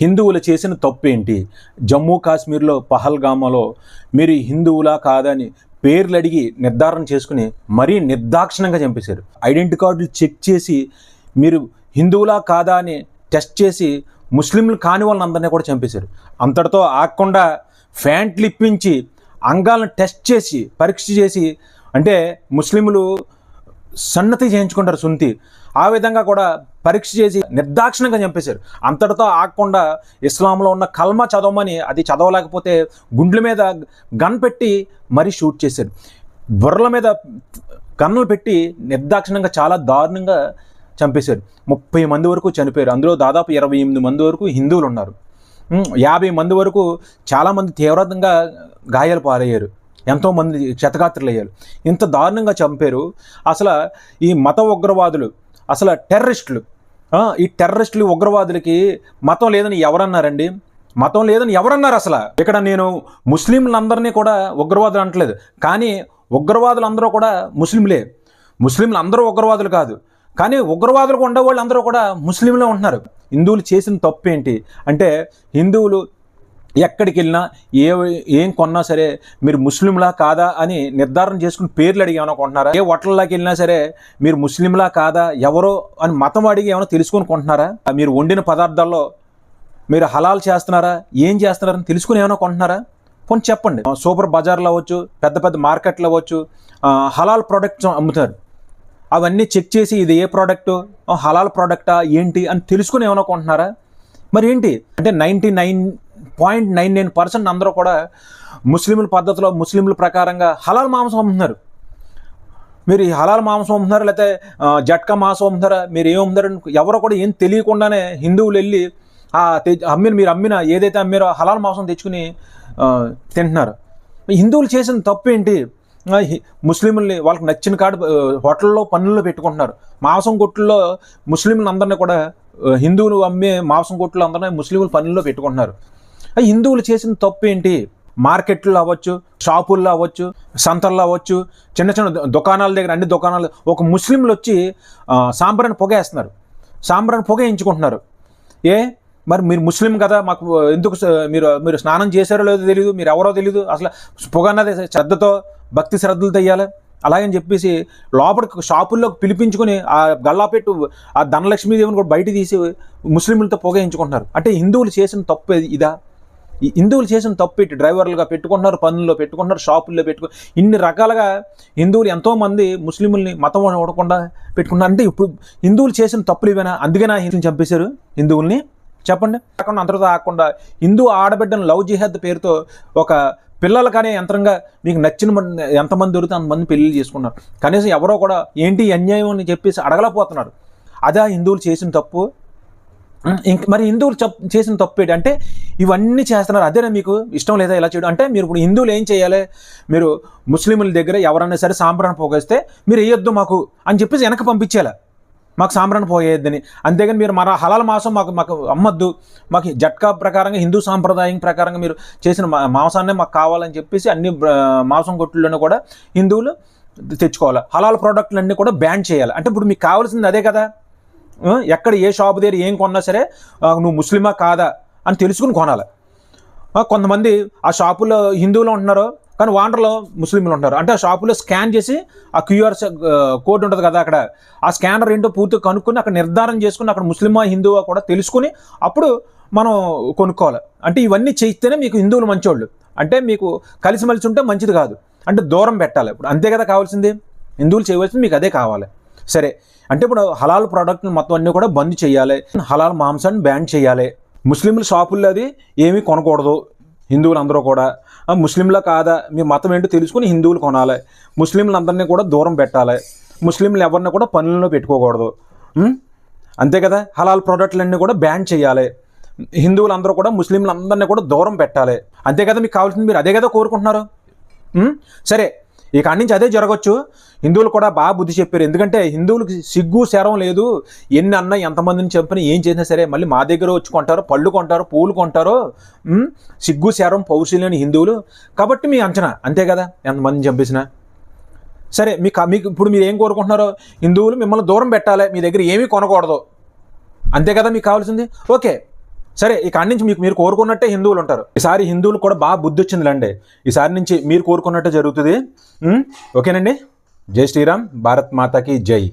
హిందువులు చేసిన తప్పు ఏంటి జమ్మూ కాశ్మీర్లో పహల్గామాలో మీరు హిందువులా కాదని పేర్లు అడిగి నిర్ధారణ చేసుకుని మరీ నిర్దాక్షిణంగా చంపేశారు. ఐడెంటి కార్డులు చెక్ చేసి మీరు హిందువులా కాదా అని టెస్ట్ చేసి ముస్లింలు కాని వాళ్ళని అందరినీ కూడా చంపేశారు. అంతటితో ఆగకుండా ఫ్యాంట్లు ఇప్పించి అంగాలను టెస్ట్ చేసి పరీక్ష చేసి అంటే ముస్లింలు సన్నతి చేయించుకుంటారు సుంతి. ఆ విధంగా కూడా పరీక్ష చేసి నిర్దాక్షిణంగా చంపేశారు. అంతటితో ఆగకుండా ఇస్లాంలో ఉన్న కల్మా చదవమని అది చదవలేకపోతే గుండ్ల మీద గన్ పెట్టి మరీ షూట్ చేశారు. బుర్రల మీద గన్నులు పెట్టి నిర్దాక్షిణంగా చాలా దారుణంగా చంపేశారు. ముప్పై మంది వరకు చనిపోయారు. అందులో దాదాపు ఇరవై ఎనిమిది మంది వరకు హిందువులు ఉన్నారు. యాభై మంది వరకు చాలామంది తీవ్రంగా గాయాలు పాలయ్యారు ఎంతోమంది క్షతగాత్రులు అయ్యారు ఇంత దారుణంగా చంపారు. అసలు ఈ మత ఉగ్రవాదులు అసలు టెర్రరిస్టులు ఈ టెర్రరిస్టులు ఉగ్రవాదులకి మతం లేదని ఎవరన్నారండి? మతం లేదని ఎవరన్నారు అసలు? ఇక్కడ నేను ముస్లింలందరినీ కూడా ఉగ్రవాదులు అంటలేదు కానీ ఉగ్రవాదులు అందరూ కూడా ముస్లింలే. ముస్లింలు అందరూ ఉగ్రవాదులు కాదు. కానీ ఉగ్రవాదులకు ఉండేవాళ్ళు అందరూ కూడా ముస్లింలే ఉంటున్నారు. హిందువులు చేసిన తప్పు ఏంటి? అంటే హిందువులు ఎక్కడికి వెళ్ళినా ఏ ఏం కొన్నా సరే మీరు ముస్లింలా కాదా అని నిర్ధారణ చేసుకుని పేర్లు అడిగి ఏమైనా కొంటున్నారా? ఏ హోటల్లోకి వెళ్ళినా సరే మీరు ముస్లింలా కాదా ఎవరో అని మతం అడిగి ఏమైనా తెలుసుకొని కొంటున్నారా? మీరు వండిన పదార్థాల్లో మీరు హలాల్ చేస్తున్నారా? ఏం చేస్తున్నారని తెలుసుకుని ఏమైనా కొంటున్నారా? కొంచెం చెప్పండి. సూపర్ బజార్లో అవ్వచ్చు పెద్ద పెద్ద మార్కెట్లో అవ్వచ్చు హలాల్ ప్రోడక్ట్స్ అమ్ముతారు. అవన్నీ చెక్ చేసి ఇది ఏ ప్రోడక్ట్ హలాల్ ప్రోడక్టా ఏంటి అని తెలుసుకుని ఏమైనా కొంటున్నారా? మరి ఏంటి? అంటే ninety nine point nine nine percent అందరూ కూడా ముస్లింల పద్ధతిలో ముస్లింల ప్రకారంగా హలాల్ మాంసం అమ్ముతున్నారు. మీరు ఈ హలాల్ మాంసం అమ్ముతున్నారు లేకపోతే జట్కా మాంసం అమ్ముతారా మీరు ఏం అమ్ముతారు ఎవరో కూడా ఏం తెలియకుండానే హిందువులు వెళ్ళి ఆ అమ్మిన మీరు అమ్మిన ఏదైతే అమ్మారో హలాల్ మాంసం తెచ్చుకుని తింటున్నారు. హిందువులు చేసిన తప్పు ఏంటి హి- ముస్లింల్ని వాళ్ళకి నచ్చిన కాడ హోటల్లో పన్నుల్లో పెట్టుకుంటున్నారు. మాంసం కొట్టుల్లో ముస్లింలు అందరినీ కూడా హిందువులు అమ్మే మాంసం కొట్టులు అందరినీ ముస్లింలు పన్నుల్లో పెట్టుకుంటున్నారు. హిందువులు చేసిన తప్పు ఏంటి మార్కెట్లో అవ్వచ్చు షాపుల్లో అవ్వచ్చు సంతల్లో అవ్వచ్చు చిన్న చిన్న దుకాణాల దగ్గర అన్ని దుకాణాలు ఒక ముస్లింలు వచ్చి సాంబ్రాన్ని పొగేస్తున్నారు. సాంబ్రాన్ని పొగ ఎంచుకుంటున్నారు ఏ? మరి మీరు ముస్లిం కదా మాకు ఎందుకు మీరు మీరు స్నానం చేశారో లేదో తెలియదు మీరు ఎవరో తెలియదు అసలు పొగ అన్నది శ్రద్ధతో భక్తి శ్రద్ధలు తెయ్యాలి అలాగని చెప్పేసి లోపలికి షాపుల్లోకి పిలిపించుకొని ఆ గల్లాపెట్టు ఆ ధనలక్ష్మీదేవిని కూడా బయట తీసి ముస్లింలతో పొగ ఎంచుకుంటున్నారు అంటే హిందువులు చేసిన తప్పు ఇదా? ఈ హిందువులు చేసిన తప్పు ఇటు డ్రైవర్లుగా పెట్టుకుంటున్నారు పనుల్లో పెట్టుకుంటున్నారు షాపుల్లో పెట్టుకు ఇన్ని రకాలుగా హిందువులు ఎంతోమంది ముస్లింల్ని మతం ఓడకుండా పెట్టుకున్నారు. అంటే ఇప్పుడు హిందువులు చేసిన తప్పులు ఇవేనా? అందుకేనా హిందువుని చంపేశారు హిందువుల్ని? చెప్పండి. కాకుండా అంతటితో ఆకుండా హిందూ ఆడబిడ్డను లవ్ జిహాద్ పేరుతో ఒక పిల్లలు కానీ యంత్రంగా మీకు నచ్చిన ఎంతమంది దొరికితే అంతమంది పెళ్ళిళ్ళు చేసుకున్నారు. కనీసం ఎవరో కూడా ఏంటి అన్యాయం అని చెప్పేసి అడగలేకపోతున్నారు. అదే హిందువులు చేసిన తప్పు. ఇంక మరి హిందువులు చెప్ చేసిన తప్పు ఏంటంటే అంటే ఇవన్నీ చేస్తున్నారు. అదేనా మీకు ఇష్టం లేదా ఇలా చేయడం? అంటే మీరు ఇప్పుడు హిందువులు ఏం చేయాలి? మీరు ముస్లింల దగ్గర ఎవరైనా సరే సాంబ్రాన్ని పోగేస్తే మీరు వేయొద్దు మాకు అని చెప్పేసి వెనక పంపించేలా మాకు సాంబ్రాన్ని పోయేద్దని అంతేగాని మీరు మన హలాల మాంసం మాకు మాకు అమ్మద్దు. మాకు జట్కా ప్రకారంగా హిందూ సాంప్రదాయం ప్రకారంగా మీరు చేసిన మా- మాంసాన్నే మాకు కావాలని చెప్పేసి అన్ని మాంసం కొట్టుల్లోనూ కూడా హిందువులు తెచ్చుకోవాలి. హలాల్ ప్రోడక్ట్లు అన్నీ కూడా బ్యాన్ చేయాలి. అంటే ఇప్పుడు మీకు కావాల్సింది అదే కదా? ఎక్కడ ఏ షాప్ దగ్గర ఏం కొన్నా సరే నువ్వు ముస్లిమా కాదా? అని తెలుసుకుని కొనాలి. కొంతమంది ఆ షాపులో హిందువులు ఉంటున్నారు కానీ వాండర్లో ముస్లింలు ఉంటారు అంటే ఆ షాపులో స్కాన్ చేసి ఆ క్యూఆర్ కోడ్ ఉంటుంది కదా అక్కడ. ఆ స్కానర్ ఏంటో పూర్తిగా కనుక్కొని అక్కడ నిర్ధారణ చేసుకుని అక్కడ ముస్లిమా హిందువా కూడా తెలుసుకుని అప్పుడు మనం కొనుక్కోవాలి. అంటే ఇవన్నీ చేస్తేనే మీకు హిందువులు మంచోళ్ళు. అంటే మీకు కలిసిమెలిసి ఉంటే మంచిది కాదు. అంటే దూరం పెట్టాలి. ఇప్పుడు అంతే కదా కావాల్సింది. హిందువులు చేయవలసింది మీకు అదే కావాలి. సరే. అంటే ఇప్పుడు హలాల్ ప్రోడక్ట్ మొత్తం అన్నీ కూడా బంద్ చేయాలి. హలాల్ మాంసాన్ని బ్యాన్ చేయాలి. ముస్లింల షాపుల్లో అది ఏమీ కొనకూడదు. హిందువులందరూ కూడా. ముస్లింలా కాదా? మీ మతం ఏంటో తెలుసుకుని హిందువులు కొనాలి. ముస్లింలందరినీ కూడా దూరం పెట్టాలి. ముస్లింలు ఎవరిని కూడా పనుల్లో పెట్టుకోకూడదు. అంతే కదా? హలాల్ ప్రోడక్ట్లన్నీ కూడా బ్యాన్ చేయాలి. హిందువులందరూ కూడా ముస్లింలందరినీ కూడా దూరం పెట్టాలి. అంతే కదా మీకు కావాల్సింది మీరు అదే కదా కోరుకుంటున్నారు? సరే. ఇక నుంచి అదే జరగచ్చు. హిందువులు కూడా బాగా బుద్ధి చెప్పారు. ఎందుకంటే హిందువులకు సిగ్గు శరం లేదు. ఎన్ని అన్నా ఎంతమందిని చెప్పినా ఏం చేసినా సరే మళ్ళీ మా దగ్గర వచ్చి కొంటారు పళ్ళు కొంటారు పూలు కొంటారు. సిగ్గు శరం పౌరుషులేని హిందువులు. కాబట్టి మీ అంచనా అంతే కదా? ఎంతమందిని చంపేసినా. సరే మీకు మీకు ఇప్పుడు మీరు ఏం కోరుకుంటున్నారో? హిందువులు మిమ్మల్ని దూరం పెట్టాలి. మీ దగ్గర ఏమీ కొనకూడదు. అంతే కదా మీకు కావాల్సింది? ఓకే. సరే ఇక నుంచి మీకు మీరు కోరుకున్నట్టే హిందువులు ఉంటారు. ఈసారి హిందువులు కూడా బాగా బుద్ధి వచ్చిందిలేండి. ఈసారి నుంచి మీరు కోరుకున్నట్టే జరుగుతుంది. ఓకేనండి? జై శ్రీరామ్. భారత్ మాతాకి జై.